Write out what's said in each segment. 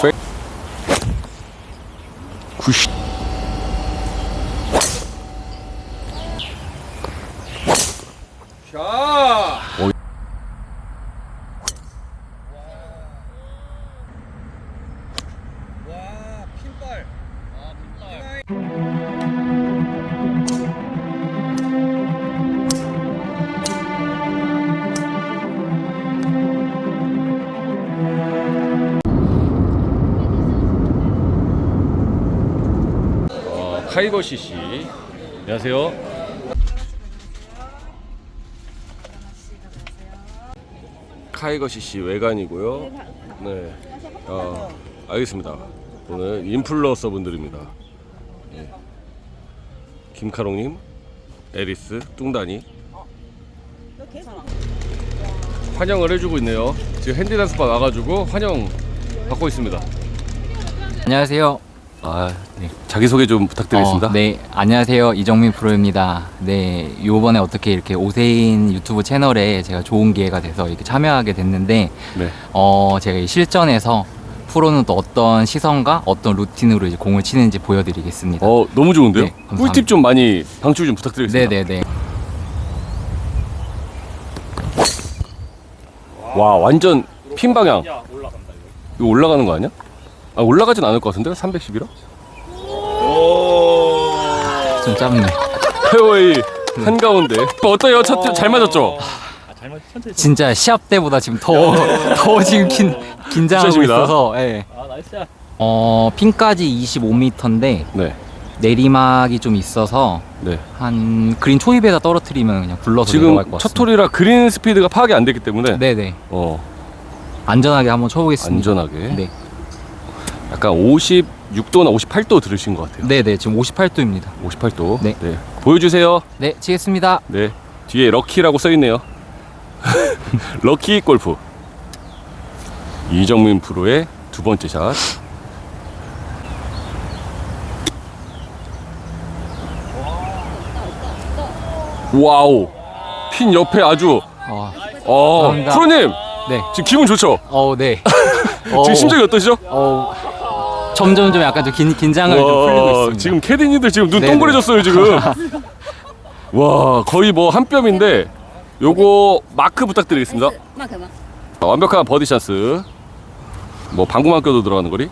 페... 어, 카이거 CC. 안녕하세요. 카이거 CC 외관이고요. 네. 어, 알겠습니다. 오늘 인플루언서 분들입니다. 예. 김카롱님, 에리스, 뚱다니. 환영을 해주고 있네요. 지금 핸디 단스바 와가지고 환영 받고 있습니다. 안녕하세요. 아, 자기소개 좀 부탁드리겠습니다. 어, 네, 안녕하세요. 이정민 프로입니다. 네, 요번에 어떻게 이렇게 오세인 유튜브 채널에 제가 좋은 기회가 돼서 이렇게 참여하게 됐는데, 네. 어, 제가 이 실전에서 프로는 또 어떤 시선과 어떤 루틴으로 이제 공을 치는지 보여드리겠습니다. 어 너무 좋은데요? 네, 감사합니다. 꿀팁 좀 많이 방출 좀 부탁드리겠습니다. 네네네. 와 완전 핀 방향. 이거 올라가는 거 아니야? 아 올라가진 않을 것 같은데 310이라? 좀 짧네. 페어웨이 한 가운데. 어때요? 첫, 잘 맞았죠? 진짜 시합 때보다 지금 더, 더 지금 긴, 긴장하고 진짜십니다. 있어서, 예. 어, 핀까지 25m인데, 네, 내리막이 좀 있어서, 네. 한 그린 초입에다 떨어뜨리면 그냥 굴러서 지금 내려갈 것 첫 같습니다. 홀이라 그린 스피드가 파악이 안 됐기 때문에 네네. 어 안전하게 한번 쳐보겠습니다. 안전하게. 네. 약간 56도나 58도 들으신 것 같아요. 네네. 지금 58도입니다. 58도. 네. 보여주세요. 네, 치겠습니다. 네. 뒤에 럭키라고 써 있네요. 럭키 골프. 이정민 프로의 두 번째 샷. 와우. 핀 옆에 아주 어, 어, 감사합니다. 프로님 네. 지금 기분 좋죠? 어, 네. 어, 지금 심정이 어떠시죠? 어, 점점 좀 약간 좀 긴, 긴장을 좀 풀리고 와, 있습니다. 지금 캐디님들 지금 눈 네네. 동그래졌어요 지금. 와 거의 뭐 한 뼘인데 요거 마크 부탁드리겠습니다. マークマ 아, 완벽한 버디 찬스. 뭐 방구만 껴도 들어가는 거리.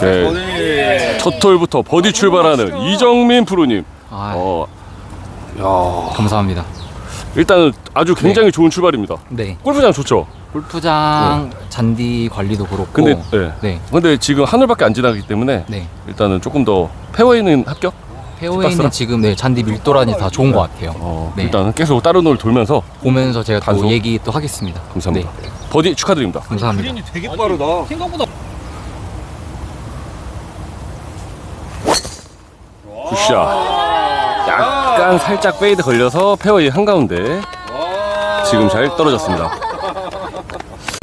네. 첫 홀부터 버디 출발하는 이정민 프로님. 아, 어, 야, 감사합니다. 일단은 아주 굉장히 좋은 출발입니다. 네. 골프장 좋죠. 골프장 잔디 관리도 그렇고. 근데 네. 네. 근데 지금 하늘밖에 안 지나기 때문에 네. 일단은 조금 더 페어웨이는 합격. 페어웨이는? 지금 네, 잔디 밀도라니 다 좋은 것 같아요. 어, 네. 일단은 계속 다른 홀 돌면서 보면서 제가 또 단속? 얘기 또 하겠습니다. 감사합니다. 네, 버디 축하드립니다. 감사합니다. 그린이 되게 빠르다 생각보다 굿샷. 약간 살짝 페이드 걸려서 페어웨이 한가운데 지금 잘 떨어졌습니다.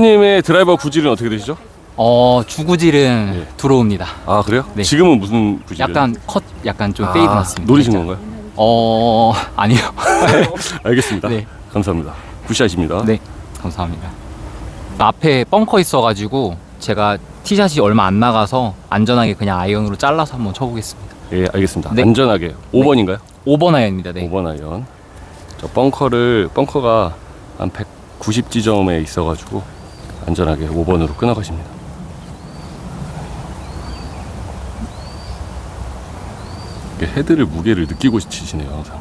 님의 드라이버 구질은 어떻게 되시죠? 어, 주구질은 네. 들어옵니다. 아 그래요? 네. 지금은 무슨 구질이에요? 약간 컷, 약간 좀 아, 페이드 났습니다. 노리신 살짝. 건가요? 어, 아니요. 알겠습니다. 네. 감사합니다. 굿샷입니다. 네, 감사합니다. 앞에 벙커 있어가지고 제가 티샷이 얼마 안 나가서 안전하게 그냥 아이언으로 잘라서 한번 쳐보겠습니다. 예, 알겠습니다. 네. 안전하게 5번인가요? 5번 아이언입니다. 네. 5번 아이언. 저 벙커를 벙커가 한 190 지점에 있어가지고 안전하게 5번으로 끊어가십니다. 헤드를 무게를 느끼고 치시네요 항상.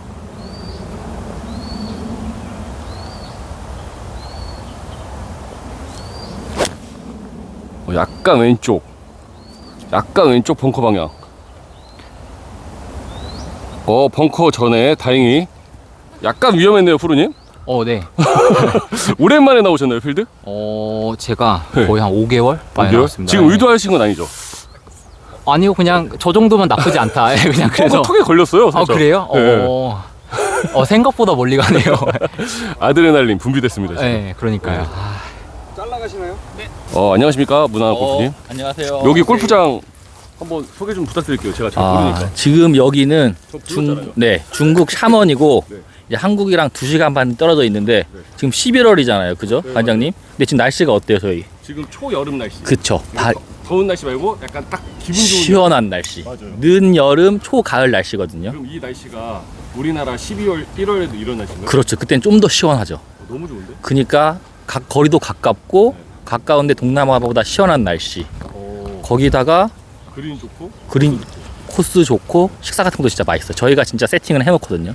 어, 약간 왼쪽, 약간 왼쪽 벙커 방향. 어 벙커 전에 다행히 약간 위험했네요 프로님. 어, 네. 오랜만에 나오셨나요 필드? 어, 제가 네. 거의 한 5개월 만에? 나왔습니다. 지금 네. 의도하신 건 아니죠? 아니요, 그냥 저 정도면 나쁘지 않다. 예, 그냥 그래서. 어, 턱에 걸렸어요. 아, 살짝. 그래요? 네. 어, 어, 생각보다 멀리 가네요. 아드레날린 분비됐습니다. 지금. 네, 그러니까요. 네. 아, 잘라가시나요? 어, 안녕하십니까 문화 골프님. 안녕하세요. 여기 골프장 한번 소개 좀 부탁드릴게요. 제가 잘 아, 모르니까. 지금 여기는 저 중. 네, 중국 샤먼이고 네. 이제 한국이랑 2시간 반 떨어져 있는데 네. 지금 11월이잖아요. 그죠? 네, 반장님? 근데 지금 날씨가 어때요, 저희? 지금 초여름 날씨. 그쵸. 바, 더운 날씨 말고 약간 딱 기분 좋은 시원한 날씨. 맞아요. 늦 여름, 초 가을 날씨거든요. 그럼 이 날씨가 우리나라 12월 1월에도 이런 날씨인가요? 그렇죠. 그땐 좀 더 시원하죠. 어, 너무 좋은데? 그니까 각 거리도 가깝고 네. 가까운데 동남아보다 시원한 날씨. 어, 거기다가 그린 좋고 그린 코스 좋고 식사 같은 것도 진짜 맛있어요. 저희가 진짜 세팅을 해놓거든요.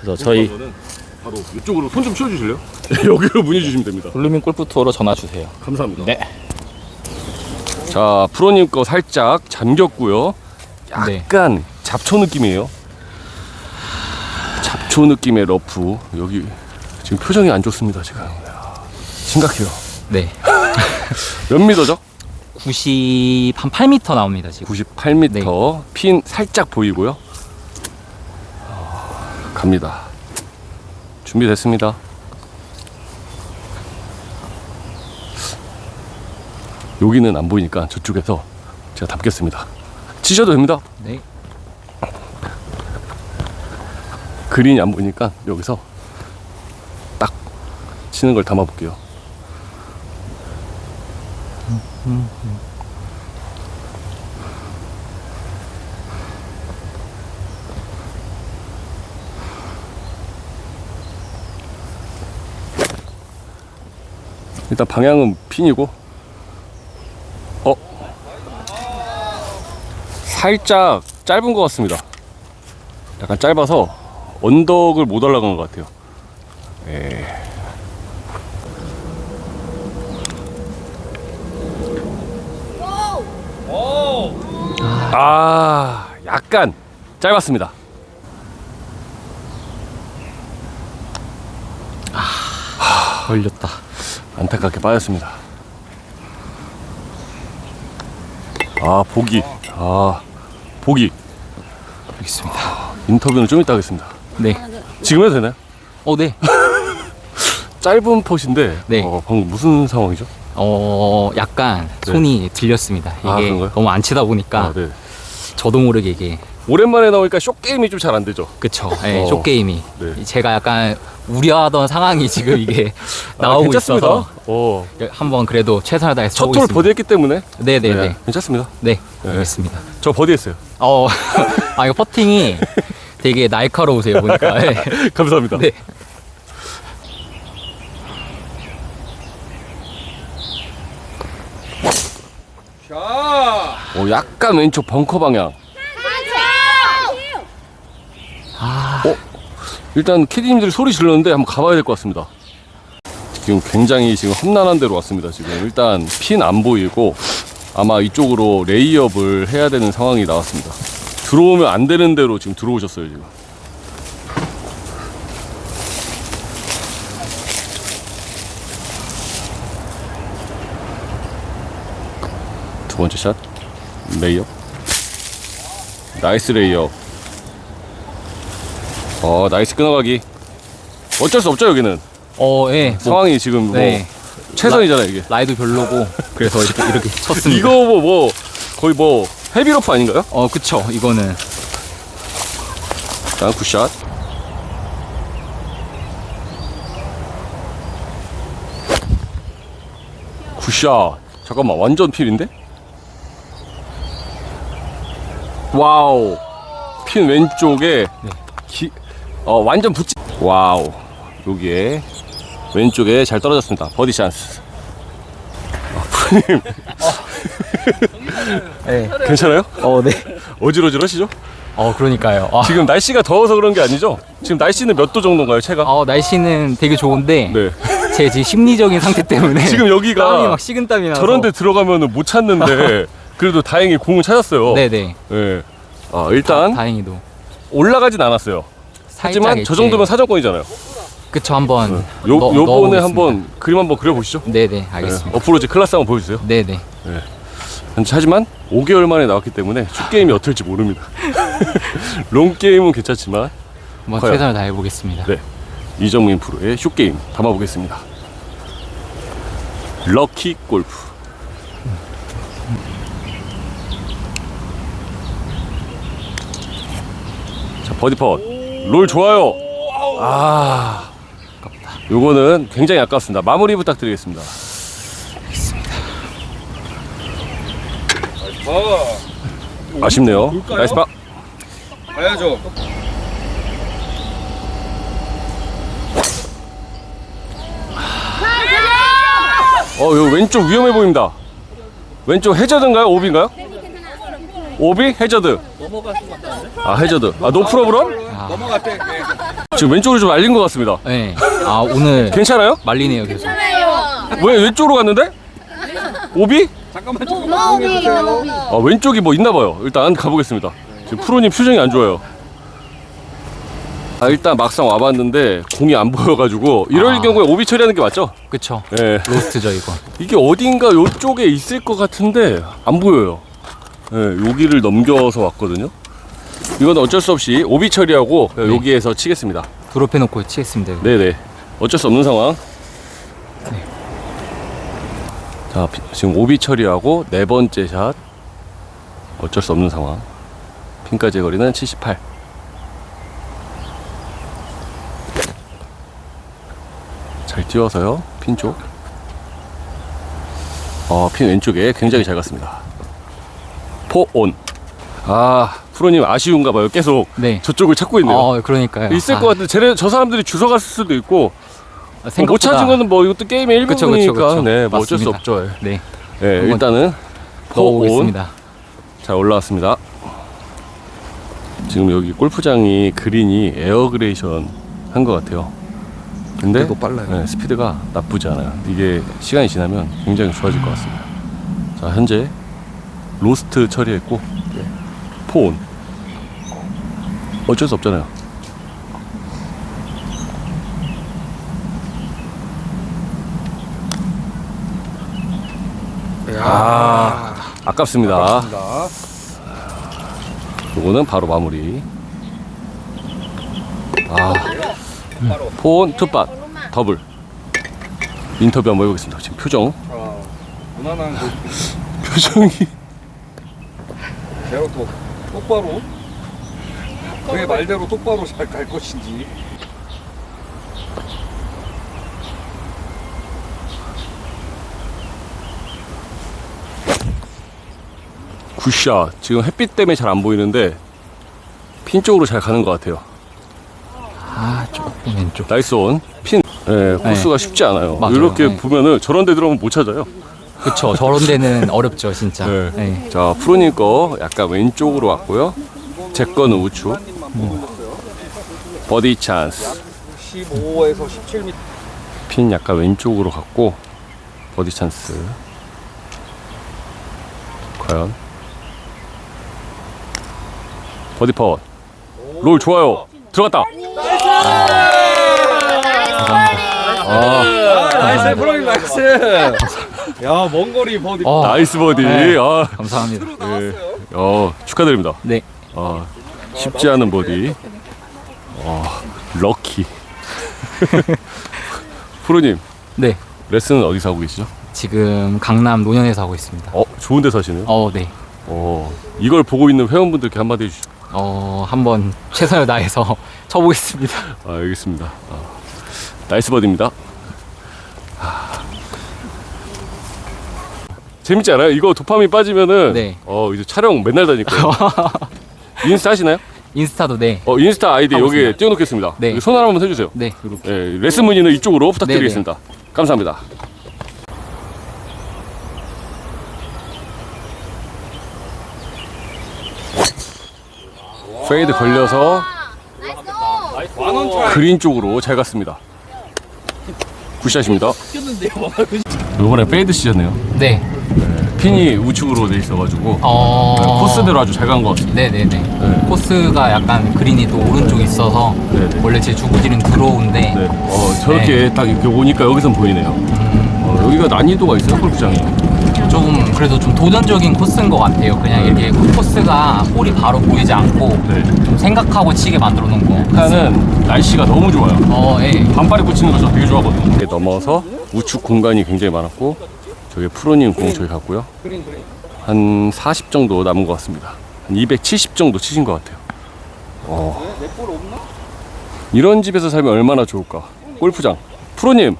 그래서 저희 저는 바로 이쪽으로 손 좀 치워주실래요? 여기로 문의 주시면 됩니다. 블루밍 골프 투어로 전화 주세요. 감사합니다. 네. 자 프로님 거 살짝 잠겼고요. 네. 약간 잡초 느낌이에요. 잡초 느낌의 러프 여기 지금 표정이 안 좋습니다 지금 야, 심각해요. 네. 몇 미터죠? 90, 한 8m 나옵니다, 지금. 98m 네. 핀 살짝 보이고요. 어, 갑니다. 준비됐습니다. 여기는 안 보이니까 저쪽에서 제가 담겠습니다. 치셔도 됩니다. 네. 그린이 안 보이니까 여기서 딱 치는 걸 담아 볼게요. 일단 방향은 핀이고 어 살짝 짧은 것 같습니다. 약간 짧아서 언덕을 못 올라간 것 같아요. 예. 아, 약간 짧았습니다. 걸렸다. 안타깝게 빠졌습니다. 아, 보기. 아, 보기. 알겠습니다. 인터뷰는 좀 이따 하겠습니다. 네. 지금 해도 되나요? 어, 네. 짧은 펫인데 네. 어, 방금 무슨 상황이죠? 어 약간 네. 손이 들렸습니다. 이게 아, 그런가요? 너무 안 치다 보니까 아, 네. 저도 모르게 이게 오랜만에 나오니까 쇼 게임이 좀 잘 안 되죠. 그쵸. 네, 어. 쇼 게임이 네. 제가 약간 우려하던 상황이 지금 이게 아, 나오고 괜찮습니다. 있어서 어. 한번 그래도 최선을 다해서 첫톨 쳐보겠습니다. 버디했기 때문에 네네네. 네, 괜찮습니다. 네, 네. 알겠습니다. 저 버디했어요. 어, 아 이거 퍼팅이 되게 날카로우세요 보니까. 네. 감사합니다. 네. 자, 어, 약간 왼쪽 벙커 방향. 아, 어? 일단 캐디님들이 소리 질렀는데 한번 가봐야 될 것 같습니다. 지금 굉장히 지금 험난한 데로 왔습니다. 지금 일단 핀 안 보이고 아마 이쪽으로 레이업을 해야 되는 상황이 나왔습니다. 들어오면 안 되는 대로 지금 들어오셨어요 지금. 두 번째 샷 레이업 나이스 레이업 어 나이스 끊어가기 어쩔 수 없죠 여기는 어, 예. 뭐, 상황이 지금 뭐 네. 최선이잖아 이게 라이도 별로고 그래서 이렇게 이렇게 쳤습니다. 이거 뭐, 뭐 거의 뭐 헤비로프 아닌가요? 어, 그쵸. 이거는 자 굿샷 굿샷 잠깐만 완전 필인데? 와우 핀 왼쪽에 네. 기, 어, 완전 붙지 와우 여기에 왼쪽에 잘 떨어졌습니다 버디 찬스 아, 프로님 네. 괜찮아요? 어, 네. 어지러지러시죠? 어, 그러니까요. 아, 지금 날씨가 더워서 그런 게 아니죠? 지금 날씨는 몇 도 정도인가요, 체가? 어, 날씨는 되게 좋은데 네. 제 지금 심리적인 상태 때문에 지금 땀이 여기가 막 식은땀이 나서 저런 데 들어가면 못 찾는데 그래도 다행히 공을 찾았어요. 네네. 네. 아, 일단 다행히도 올라가진 않았어요. 하지만 저 정도면 사정권이잖아요. 그쵸 한번 요, 넣- 요번에 넣어보겠습니다. 한번 그림 한번 그려 보시죠. 네네 네. 알겠습니다. 어프로치 클래스 한번 보여 주세요. 네네. 하지만 5개월 만에 나왔기 때문에 슛게임이 어떨지 모릅니다. 롱 게임은 괜찮지만 한번 과연? 최선을 다해 보겠습니다. 네. 이정민 프로의 슛 게임 담아 보겠습니다. 럭키 골프. 자, 버디 펫. 롤 좋아요. 아, 요거는 굉장히 아깝습니다. 마무리 부탁드리겠습니다. 아, 아쉽네요. 볼까요? 나이스 파. 가야죠. 어, 요 왼쪽 위험해 보입니다. 왼쪽 해저드인가요? 오비인가요? 오비? 해저드. 아, 해저드. 아, 노 프로브럼? 넘어갔대. 네. 지금 왼쪽으로 좀 알린 것 같습니다. 네. 아 오늘 괜찮아요? 말리네요 계속. 왜 왼쪽으로 갔는데? 오비? 잠깐만 조금 조용해주세요. 아, 왼쪽이 뭐 있나 봐요. 일단 가보겠습니다. 지금 프로님 표정이 안 좋아요. 아, 일단 막상 와봤는데 공이 안 보여가지고 이럴 아. 경우에 오비 처리하는 게 맞죠? 그쵸. 예. 로스트죠 이거. 이게 어딘가 요쪽에 있을 것 같은데 안 보여요. 예, 여기를 넘겨서 왔거든요. 이건 어쩔 수 없이 오비 처리하고 네. 여기에서 치겠습니다. 드롭해 놓고 치겠습니다. 이거. 네네. 어쩔 수 없는 상황. 자, 피- 지금 오비 처리하고 네 번째 샷. 어쩔 수 없는 상황. 핀까지 거리는 78. 잘 띄워서요. 핀 쪽. 어, 핀 왼쪽에 굉장히 잘 갔습니다. 포온. 아, 프로님 아쉬운가 봐요. 계속 네. 저쪽을 찾고 있네요. 어 그러니까요. 있을 아, 것 같은데 쟤네 저 사람들이 주워 갔을 수도 있고 뭐 생각보다- 못 찾은 거는 뭐 이것도 게임의 그쵸, 일부분이니까 그쵸. 네, 뭐 어쩔 수 맞습니다. 없죠. 네. 네, 한번 일단은 포온 넣어보겠습니다. 잘 올라왔습니다. 지금 여기 골프장이 그린이 에어그레이션 한 것 같아요. 근데 그래도 빨라요. 네, 스피드가 나쁘지 않아요. 이게 시간이 지나면 굉장히 좋아질 것 같습니다. 자 현재 로스트 처리했고 네. 포온 어쩔 수 없잖아요. 아, 아깝습니다. 나 요거는 바로 마무리. 아, 포온 투팟 더블. 인터뷰 한번 해보겠습니다. 지금 표정. 자, 무난한 그 표정이. 대로 또 똑바로 그의 말대로 똑바로 잘 갈 것인지. 굿샷. 지금 햇빛 때문에 잘 안 보이는데 핀 쪽으로 잘 가는 것 같아요. 아 조금 왼쪽. 나이스 온. 핀. 예, 코스가 쉽지 않아요. 맞아요. 이렇게 네. 보면은 저런 데 들어오면 못 찾아요. 그쵸. 저런 데는 어렵죠 진짜. 네. 네. 자, 프로님 거 약간 왼쪽으로 왔고요. 제 거는 우측. 버디 찬스. 15에서 17m. 핀 약간 왼쪽으로 갔고 버디 찬스 과연 버디 퍼. 롤 좋아요 들어갔다 아, 나이스 프로님 나이스. 야, 먼 거리 버디. 어, 나이스 버디 네. 아, 감사합니다. 예. 어, 축하드립니다 네. 아, 쉽지 않은 버디 어, 럭키 프로님 네. 레슨은 어디서 하고 계시죠? 지금 강남 노년에서 하고 있습니다. 어 좋은 데 사시네요 어 네. 어, 이걸 보고 있는 회원분들께 한마디 해주시죠 어 한번 최선을 다해서 쳐보겠습니다. 아, 알겠습니다. 아, 나이스 버디입니다. 아. 재밌지 않아요? 이거 도파민 빠지면은 네. 어 이제 촬영 맨날 거예요. 인스타 하시나요? 인스타도 네. 어 인스타 아이디 하고 여기 에 있습니다. 띄워놓겠습니다. 네. 여기 손 하나만 해주세요. 네. 예, 레슨 문의는 이쪽으로 부탁드리겠습니다. 감사합니다. 페이드 걸려서 만원 트라이. 그린 쪽으로 잘 갔습니다. 굿샷입니다. 이번에 페이드 시셨네요. 네. 핀이 우측으로 돼 있어가지고 어. 코스대로 아주 잘 간 것 같습니다. 네네네. 네. 코스가 약간 그린이 또 오른쪽에 있어서 네네. 원래 제 주구질은 들어오는데 네. 어, 저렇게 딱 이렇게 오니까 여기선 보이네요. 어, 여기가 난이도가 있어요, 골프장이. 좀 그래도 좀 도전적인 코스인 것 같아요. 그냥 이렇게 코스가 홀이 바로 보이지 않고 네. 좀 생각하고 치게 만들어 놓은 거. 일단은 날씨가 너무 좋아요. 어, 예. 반팔에 붙이는 거 저 되게 좋아하거든요. 이렇게 넘어서 우측 공간이 굉장히 많았고 저기 프로님 공 저기 갔고요. 그린 그린. 한 40 정도 남은 것 같습니다. 한 270 정도 치신 것 같아요. 어, 내볼 없나? 이런 집에서 살면 얼마나 좋을까? 골프장. 프로님,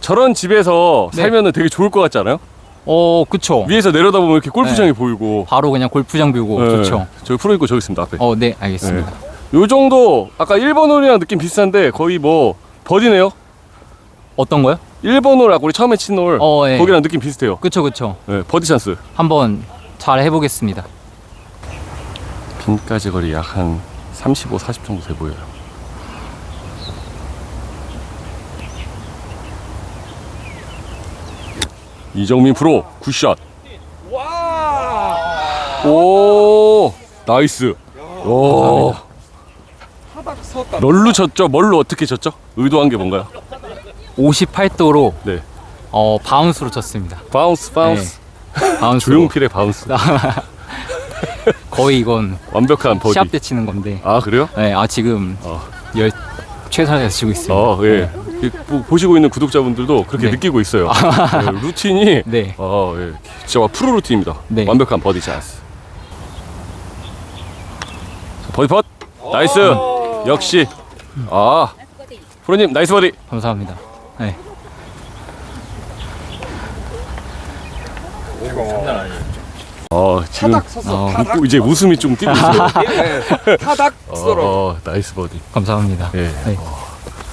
저런 집에서 네. 살면은 되게 좋을 것 같지 않아요? 어, 그쵸. 위에서 내려다보면 이렇게 골프장이 보이고. 바로 그냥 골프장 뷰고 네. 좋죠. 저기 프로 있고 저기 있습니다 앞에. 어, 네, 알겠습니다. 요 정도 아까 1번 홀이랑 느낌 비슷한데 거의 뭐 버디네요. 어떤 거요? 1번 홀 아까 우리 처음에 친 홀. 어, 예. 거기랑 느낌 비슷해요. 그쵸, 그쵸. 네, 버디 찬스. 한번 잘 해보겠습니다. 빈까지 거리 약 한 35, 40 정도 돼 보여요. 이정민 프로 굿샷. 오 나이스. 오. 널로 쳤죠? 뭘로 어떻게 쳤죠? 의도한 게 뭔가요? 58도로 네 어, 바운스로 쳤습니다. 바운스 바운스 바운스. 조용필의 바운스 거의 이건 완벽한 버디. 시합 때 치는 건데. 아 그래요? 네, 아 지금 어. 열 최선을 치고 있습니다. 어 예. 이, 보- 보시고 있는 구독자분들도 그렇게 네. 느끼고 있어요. 네, 루틴이 네. 어, 예. 진짜 프로 루틴입니다. 네. 완벽한 버디 찬스. 자, 버디 펫. 나이스. 역시. 아. 프로님 나이스 버디. 감사합니다. 네. 어, 지금 타닥 섰어. 어. 타닥. 웃고 이제 웃음이 좀 띄고 있어요. 예, 타닥 어, 썰어. 어, 나이스 버디. 감사합니다. 예. 네.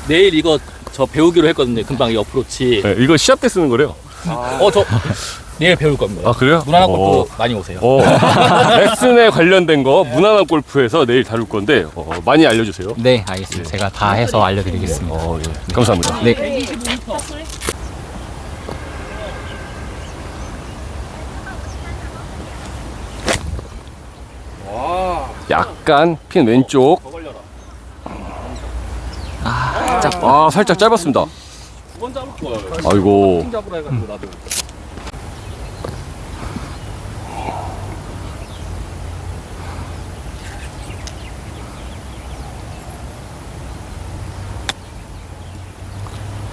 내일 이거 저 배우기로 했거든요. 금방 이 어프로치. 예, 이거 시합 때 쓰는 거래요. 어 저 내일 배울 겁니다. 아, 그래요? 무난한 어. 것도 많이 오세요. 어, 레슨에 관련된 거 무난한 골프에서 내일 다룰 건데 어, 많이 알려주세요. 네, 알겠습니다. 제가 다 해서 알려드리겠습니다. 어, 예. 감사합니다. 네. 약간 핀 왼쪽. 아, 살짝 짧았습니다. 아이고. 잡으라 해가지고 나도.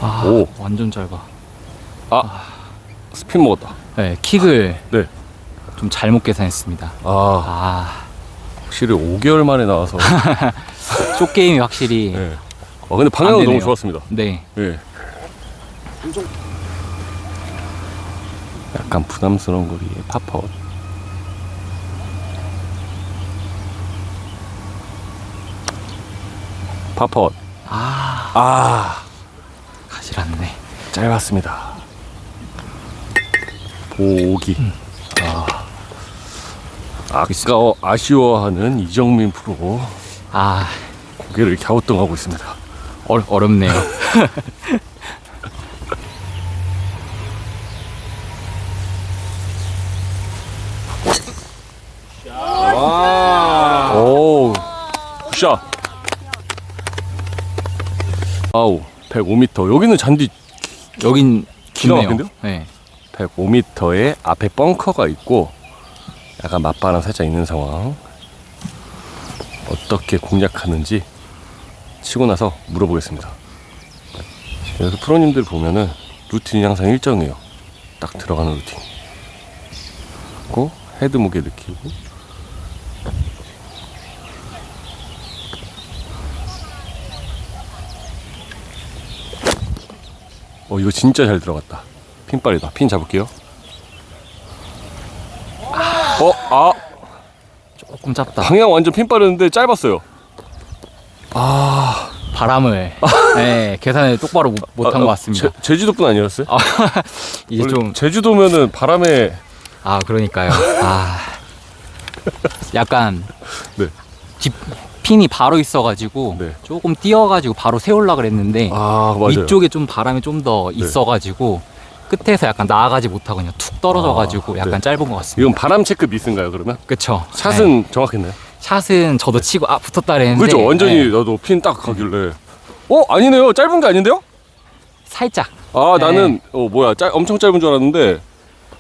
아, 오. 완전 짧아. 아, 스핀 먹었다. 네, 킥을 네. 좀 잘못 계산했습니다. 아, 아, 확실히 5개월 만에 나와서. 쇼 게임이 확실히 네. 어, 근데 방향은 안 너무 되네요. 좋았습니다. 네. 예. 약간 부담스러운 거리에 파퍼. 파퍼. 아, 아, 가질 않네. 짧았습니다. 보기. 아. 아까워 아쉬워하는 이정민 프로 아, 고개를 갸우뚱하고 있습니다. 어, 어렵네요. 오, 굿샷. 아우, 105m. 여기는 잔디 여긴 기가 깊네요. 막힌데요? 네. 105m에 앞에 벙커가 있고 약간 맞바람 살짝 있는 상황. 어떻게 공략하는지 치고 나서 물어보겠습니다. 그래서 프로님들 보면은 루틴이 항상 일정해요. 딱 들어가는 루틴. 고 헤드 무게 느끼고 어 이거 진짜 잘 들어갔다. 핀발이다. 핀 잡을게요. 어, 아, 조금 짧다. 방향 완전 핀발이었는데 짧았어요. 바람을 네, 계산을 똑바로 못- 못한 아, 것 아, 같습니다. 제, 제주도뿐 아니었어요? 아, 이제 원래 좀 제주도면은 바람에 아 그러니까요. 아 약간 네. 뒷 핀이 바로 있어가지고 네. 조금 뛰어가지고 바로 세우려 그랬는데 아 맞아요. 네. 위쪽에 좀 바람이 좀 더 있어가지고 끝에서 약간 나아가지 못하고 그냥 툭 떨어져가지고 아, 약간 네. 짧은 것 같습니다. 이건 바람 체크 미스인가요 그러면? 그쵸? 샷은 네. 정확했나요? 샷은 저도 치고 아 붙었다 그랬는데 그죠? 완전히 네, 나도 핀 딱 가길래. 어 아니네요. 짧은 게 아닌데요? 살짝 아 네. 나는 어 뭐야 짧, 엄청 짧은 줄 알았는데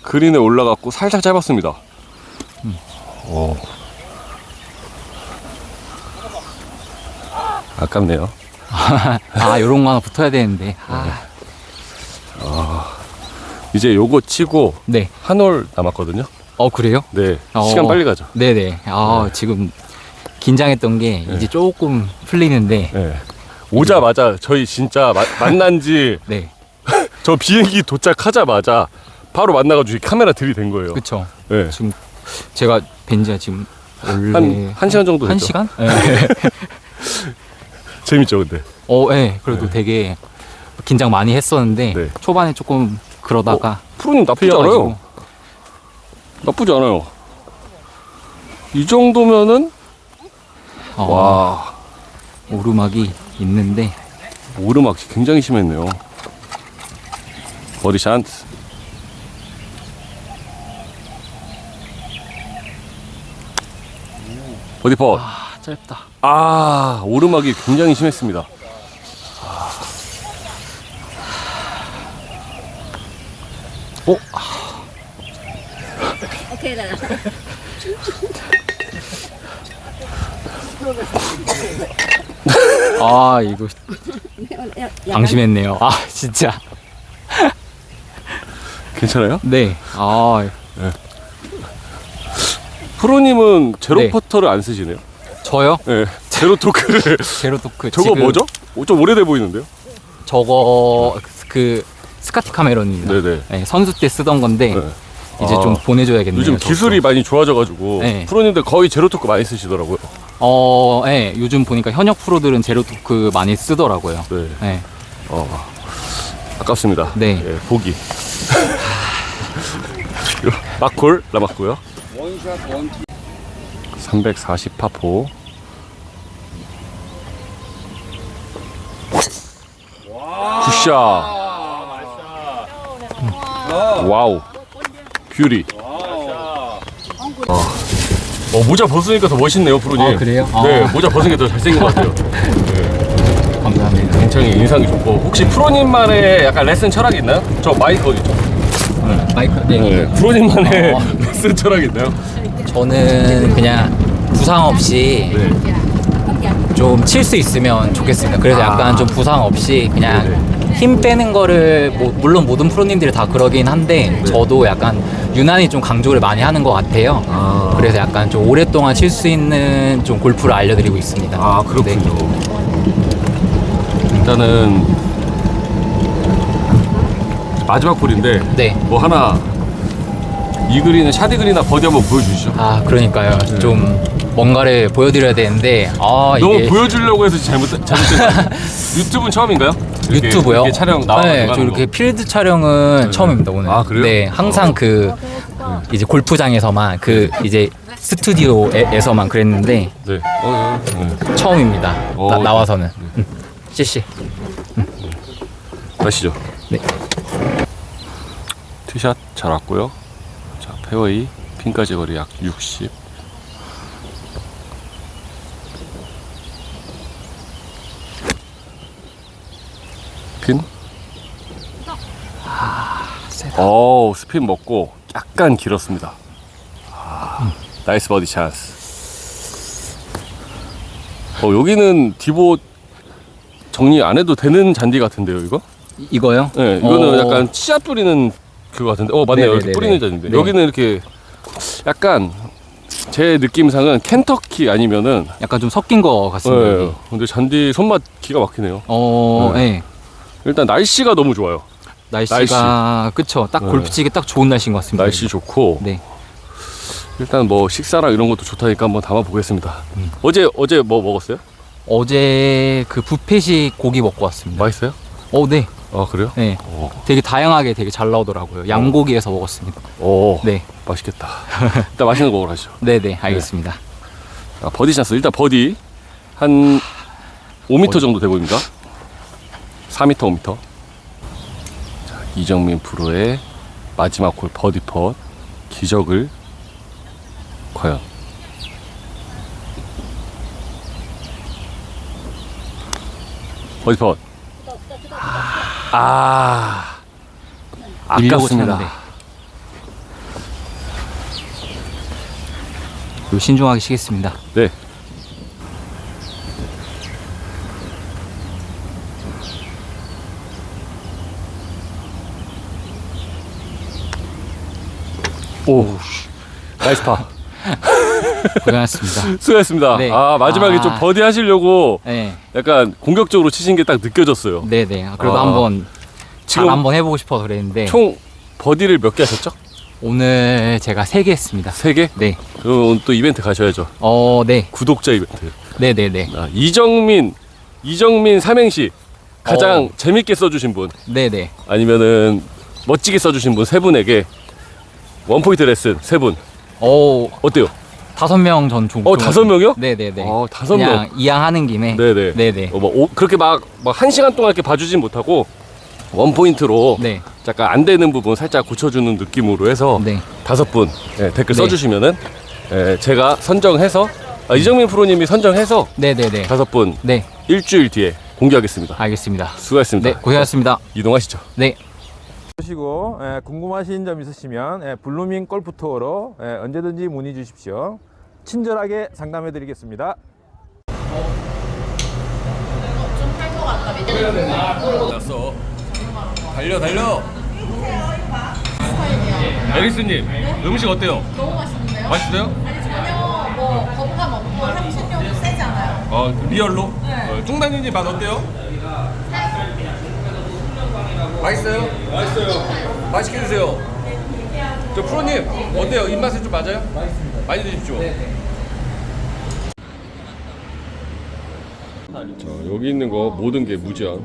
그린에 올라갔고 살짝 짧았습니다. 오. 아깝네요. 아 요런 거 하나 붙어야 되는데 아, 이제 요거 치고 네. 한홀 남았거든요. 어 그래요? 네. 어. 시간 빨리 가죠. 네네. 아 지금 긴장했던 게 이제 조금 풀리는데 네. 오자마자 저희 진짜 마- 만난 지 저 네, 비행기 도착하자마자 바로 만나가지고 카메라 들이댄 거예요. 그쵸. 네. 지금 제가 뵌지가 지금 원래 한, 한 시간 정도 한 됐죠. 시간? 네. 재밌죠, 근데. 어, 네. 그래도 네. 되게 긴장 많이 했었는데 네. 초반에 조금 그러다가 프로님 나쁘지 풀려가지고 않아요. 나쁘지 않아요. 이 정도면은, 어, 와, 오르막이 있는데 오르막이 굉장히 심했네요. 버디 샨스. 버디 펫. 짧다. 아, 오르막이 굉장히 심했습니다. 아. 어? 오케이 나. 아 이거 방심했네요. 아 진짜. 괜찮아요? 네. 아 네. 프로님은 제로 네. 퍼터를 안 쓰시네요. 저요? 네, 제로 토크를. 제로 토크. 저거 지금 뭐죠? 어, 좀 오래돼 보이는데요? 저거 그 스카티 카메론입니다. 네네. 네, 선수 때 쓰던 건데 네. 이제 아, 좀 보내줘야겠네요. 요즘 저도. 기술이 많이 좋아져가지고 네. 프로님들 거의 제로 토크 많이 쓰시더라고요. 어, 네, 요즘 보니까 현역 프로들은 제로 토크 많이 쓰더라고요. 네. 네. 어, 아깝습니다. 네. 예, 보기. 막골 남았고요. 원샷 원티 340 파포. 굿샷. 와우. 뷰리. 어. 어, 모자 벗으니까 더 멋있네요, 프로님. 아, 그래요? 네, 아. 모자 벗은 게 더 잘생긴 것 같아요. 감사합니다. 굉장히 인상이 좋고. 혹시 프로님만의 약간 레슨 철학이 있나요? 저 마이크 어디 있죠? 마이크, 네. 네, 프로님만의 어. 레슨 철학이 있나요? 저는 그냥 부상 없이 네. 좀 칠 수 있으면 좋겠습니다. 그래서 약간 좀 부상 없이 그냥 힘 빼는 거를 뭐 물론 모든 프로님들이 다 그러긴 한데 저도 약간 유난히 좀 강조를 많이 하는 것 같아요. 아. 그래서 약간 좀 오랫동안 칠 수 있는 좀 골프를 알려드리고 있습니다. 아 그렇군요. 일단은 마지막 홀인데 네. 뭐 하나 이 글이나 샤디 글이나 버디 한번 보여주시죠. 아 그러니까요. 좀 뭔가를 보여드려야 되는데 아 너무 이게 보여주려고 해서 잘못 잘못된 유튜브는 처음인가요? 이렇게- 유튜브요? 이렇게 촬영 나와 네, 저 이렇게 필드 촬영은 처음입니다 오늘. 아, 그래요? 네, 항상 그 이제 골프장에서만 그 이제 스튜디오에서만 그랬는데 네. 어, 네. 처음입니다. 어, 나, 나와서는. 음. 씨씨. 가시죠. 네. 티샷 잘 왔고요. 자 페어웨이 핀까지 거리 약 60. 핀? 어 스핀 먹고 약간 길었습니다. 아, 나이스 버디 찬스. 어 여기는 디보 정리 안 해도 되는 잔디 같은데요 이거? 이- 이거요? 네, 이거는 어. 약간 씨앗 뿌리는 그거 같은데. 어, 맞네요. 이렇게 네네네네. 뿌리는 잔인데. 네. 여기는 이렇게 약간 제 느낌상은 켄터키 아니면은 약간 좀 섞인 거 같습니다. 네, 여기. 근데 잔디 손맛 기가 막히네요. 어, 네. 네. 일단 날씨가 너무 좋아요. 날씨가 그쵸. 딱 네. 골프 치기 딱 좋은 날씨인 것 같습니다. 날씨 좋고 네. 일단 뭐 식사랑 이런 것도 좋다니까 한번 담아 보겠습니다. 음. 어제 어제 뭐 먹었어요? 어제 그 뷔페식 고기 먹고 왔습니다. 맛있어요? 어, 네. 아 그래요? 네. 오, 되게 다양하게 되게 잘 나오더라고요. 양고기에서 먹었습니다. 오 네. 맛있겠다. 일단 맛있는 거 먹으러 가시죠. 네, 네. 알겠습니다. 아, 버디 찬스 일단 버디 한 5m 정도 돼 보입니다. 4m, 5m. 자, 이정민 프로의 마지막 홀 버디 펫 기적을 과연 버디 펫. 아, 밀려고 아깝습니다. 쳤는데. 그리고 신중하게 치겠습니다. 네. 오, 나이스 파. 고생하셨습니다. 수고하셨습니다. 네. 아 마지막에 아. 좀 버디 하시려고 네, 약간 공격적으로 치신 게 딱 느껴졌어요. 네, 네. 그래도 아. 한번 잘 지금 한번 해보고 싶어서 그랬는데 총 버디를 몇 개 하셨죠? 오늘 제가 세 개 했습니다. 세 개? 네, 그럼 오늘 또 이벤트 가셔야죠. 어, 네, 구독자 이벤트. 네, 네, 네, 아, 이정민 이정민 삼행시 가장 어. 재밌게 써주신 분 네, 네. 아니면은 멋지게 써주신 분 세 분에게 원 포인트 레슨 세분 어, 어때요? 다섯 명 전 종. 어 다섯 명이요? 네, 네, 네. 어 다섯 그냥 명. 이양 하는 김에. 네네. 네, 네. 어, 뭐 오- 그렇게 막 막한 시간 동안 이렇게 봐주진 못하고 원 포인트로 네, 약간 안 되는 부분 살짝 고쳐주는 느낌으로 해서 네. 다섯 분 예, 댓글 네. 써주시면은 예, 제가 선정해서 아, 이정민 프로님이 선정해서 네, 네, 네. 다섯 분 네, 일주일 뒤에 공개하겠습니다. 알겠습니다. 수고하셨습니다. 네, 고생하셨습니다. 이동하시죠. 네. 보시고 예, 궁금하신 점 있으시면 예, 블루밍 골프 투어로 예, 언제든지 문의 주십시오. 친절하게 상담해 드리겠습니다. 났어. 달려 달려. 에리스님 음식 어때요? 너무 맛있는데요? 맛있어요? 아니 전혀 뭐 거부감 없고 향신료도 세지 않아요. 아 리얼로? 네. 뚱당이님 맛 어때요? 맛있어요? 맛있어요. 맛있게 드세요. 저 프로님 어때요? 입맛에 좀 맞아요? 맛있습니다. 많이 드십시오. 자 여기 있는 거 모든 게 무제한.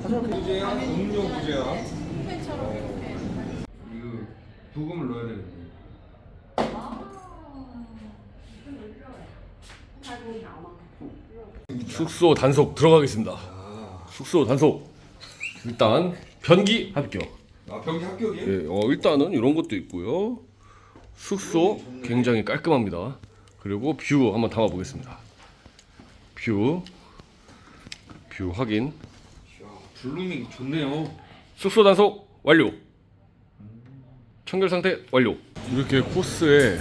무제한, 음료 무제한. 이거 부금을 넣어야 되는데. 숙소 단속 들어가겠습니다. 숙소 단속. 일단 변기 합격. 아, 변기 합격이에요? 예, 어, 일단은 이런 것도 있고요. 숙소 굉장히 깔끔합니다. 그리고 뷰 한번 담아 보겠습니다. 뷰, 뷰 확인. 블루밍 좋네요. 숙소 단속 완료. 청결 상태 완료. 이렇게 코스에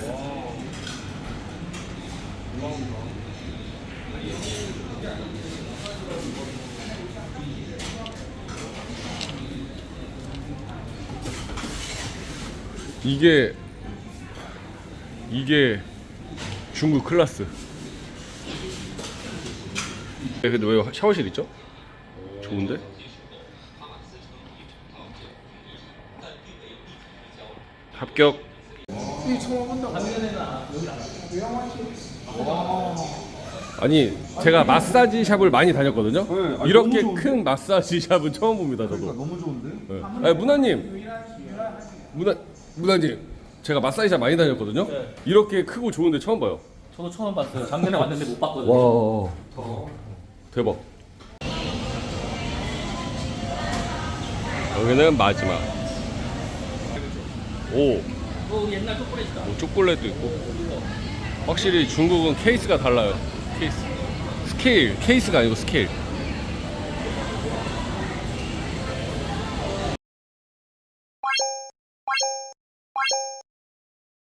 이게 이게 중국 클라스. 네, 근데 왜 샤워실 있죠? 좋은데? 합격. 아니 제가 마사지 샵을 많이 다녔거든요. 네, 아니, 이렇게 너무 좋은데? 큰 마사지 샵은 처음 봅니다. 저도. 너무 좋은데? 네. 아니, 문화님, 문화 문화님, 제가 마사지 샵 많이 다녔거든요. 이렇게 크고 좋은데 처음 봐요. 저도 처음 봤어요. 작년에 왔는데 못 봤거든요. 와, 대박. 여기는 마지막. 오. 옛날 초콜릿이다. 뭐 초콜릿도 있고 확실히 중국은 케이스가 달라요 케이스 스케일 케이스가 아니고 스케일